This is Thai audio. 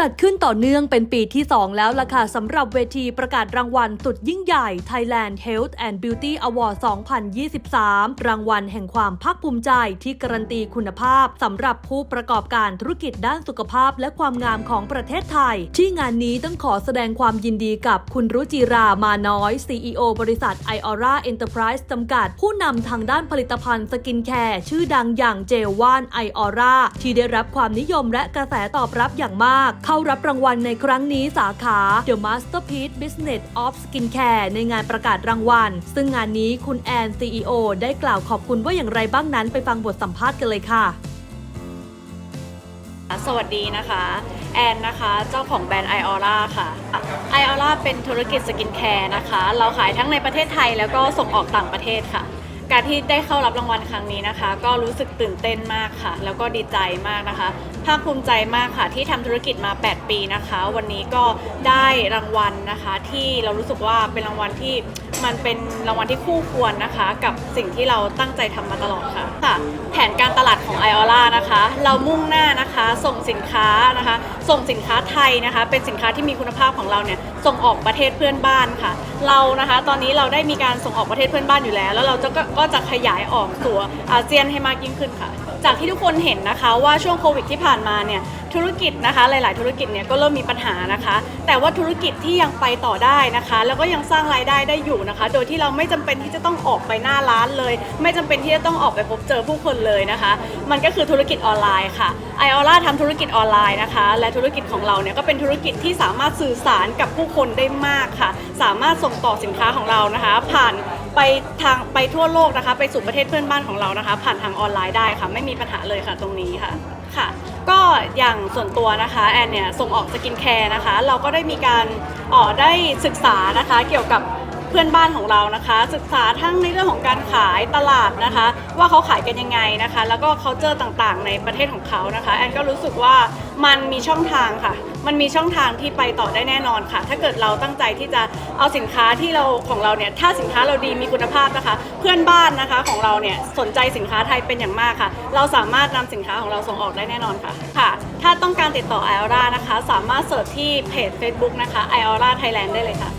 จัดขึ้นต่อเนื่องเป็นปีที่ 2 แล้วล่ะค่ะสำหรับเวทีประกาศรางวัลสุดยิ่งใหญ่ Thailand Health and Beauty Award 2023 รางวัลแห่งความภาคภูมิใจที่การันตีคุณภาพสำหรับผู้ประกอบการธุรกิจด้านสุขภาพและความงามของประเทศไทย ที่งานนี้ต้องขอแสดงความยินดีกับคุณรุจิรามาน้อย CEO บริษัท Iora Enterprise จำกัด ผู้นำทางด้านผลิตภัณฑ์สกินแคร์ชื่อดังอย่างเจลว่าน Iora ที่ได้รับความนิยมและกระแสตอบรับอย่างมากเข้ารับรางวัลในครั้งนี้สาขา The Masterpiece Business of Skincare ในงานประกาศรางวัล ซึ่งงานนี้คุณแอน CEO ได้กล่าวขอบคุณว่าอย่างไรบ้างนั้นไปฟังบทสัมภาษณ์กันเลยค่ะสวัสดีนะคะ แอนนะคะ เจ้าของแบรนด์ i o r a ค่ะ i o r a เป็นธุรกิจสกินแคร์นะคะ เราขายทั้งในประเทศไทยแล้วก็ส่งออกต่างประเทศค่ะ การที่ได้เข้ารับรางวัลครั้งนี้นะคะ ก็รู้สึกตื่นเต้นมากค่ะ แล้วก็ดีใจมากนะคะ ภาคภูมิใจมากค่ะที่ทำธุรกิจมา 8 ปีนะคะ วันนี้ก็ได้รางวัลนะคะ ที่เรารู้สึกว่าเป็นรางวัลที่ มันเป็นรางวัลที่คู่ควรนะคะ กับสิ่งที่เราตั้งใจทำมาตลอดค่ะค่ะ แผนการตลาดของ i o l a นะคะ เรามุ่งหน้านะคะ ส่งสินค้านะคะ ส่งสินค้าไทยนะคะ เป็นสินค้าที่มีคุณภาพของเราเนี่ยส่งออกประเทศเพื่อนบ้านค่ะ เรานะคะตอนนี้เราได้มีการส่งออกประเทศเพื่อนบ้านอยู่แล้ว แล้วเราจะก็ก็จะขยายออกสู่อาเซียนให้มากยิ่งขึ้นค่ะ จากที่ทุกคนเห็นนะคะว่าช่วงโควิดที่ผ่านมาเนี่ยธุรกิจนะคะหลาย ๆ ธุรกิจเนี่ยก็เริ่มมีปัญหานะคะ แต่ว่าธุรกิจที่ยังไปต่อได้นะคะ แล้วก็ยังสร้างรายได้ได้อยู่นะคะ โดยที่เราไม่จำเป็นที่จะต้องออกไปหน้าร้านเลย ไม่จำเป็นที่จะต้องออกไปพบเจอผู้คนเลยนะคะ มันก็คือธุรกิจออนไลน์ค่ะไอออร่าทำธุรกิจออนไลน์นะคะ และธุรกิจของเราเนี่ยก็เป็นธุรกิจที่สามารถสื่อสารกับผู้คนได้มากค่ะ สามารถส่งต่อสินค้าของเรานะคะ ผ่าน ไปทางไปทั่วโลกนะคะ ไปสู่ประเทศเพื่อนบ้านของเรานะคะ ผ่านทางออนไลน์ได้ค่ะ ไม่มีปัญหาเลยค่ะตรงนี้ค่ะค่ะ ก็อย่างส่วนตัวนะคะแอนเนี่ยส่งออกสกินแคร์นะคะ เราก็ได้มีการอ๋อได้ศึกษานะคะเกี่ยวกับ พื่อนบ้านของเรานะคะ ศึกษาทั้งในเรื่องของการขายตลาดนะคะ ว่าเขาขายกันยังไงนะคะ แล้วก็เขาเจอต่างๆ ในประเทศของเขานะคะแอนก็รู้สึกว่ามันมีช่องทางค่ะ มันมีช่องทางที่ไปต่อได้แน่นอนค่ะ ถ้าเกิดเราตั้งใจที่จะเอาสินค้าที่เราของเราเนี่ยถ้าสินค้าเราดีมีคุณภาพนะคะ เพื่อนบ้านนะคะของเราเนี่ยสนใจสินค้าไทยเป็นอย่างมากค่ะ เราสามารถนำสินค้าของเราส่งออกได้แน่นอนค่ะค่ะ ถ้าต้องการติดต่อ i o r a นะคะ สามารถเสิร์ชที่เพจ Facebook นะคะ i o r a Thailand ได้เลยค่ะ